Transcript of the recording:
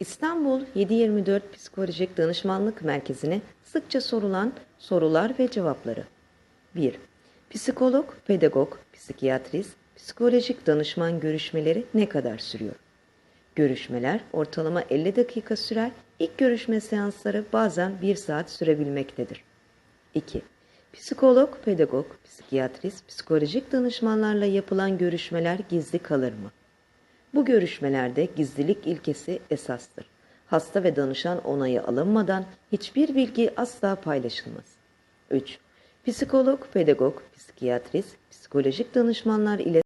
İstanbul 724 Psikolojik Danışmanlık Merkezi'ne sıkça sorulan sorular ve cevapları. 1. Psikolog, pedagog, psikiyatrist, psikolojik danışman görüşmeleri ne kadar sürüyor? Görüşmeler ortalama 50 dakika sürer, ilk görüşme seansları bazen 1 saat sürebilmektedir. 2. Psikolog, pedagog, psikiyatrist, psikolojik danışmanlarla yapılan görüşmeler gizli kalır mı? Bu görüşmelerde gizlilik ilkesi esastır. Hasta ve danışan onayı alınmadan hiçbir bilgi asla paylaşılmaz. 3. Psikolog, pedagog, psikiyatrist, psikolojik danışmanlar ile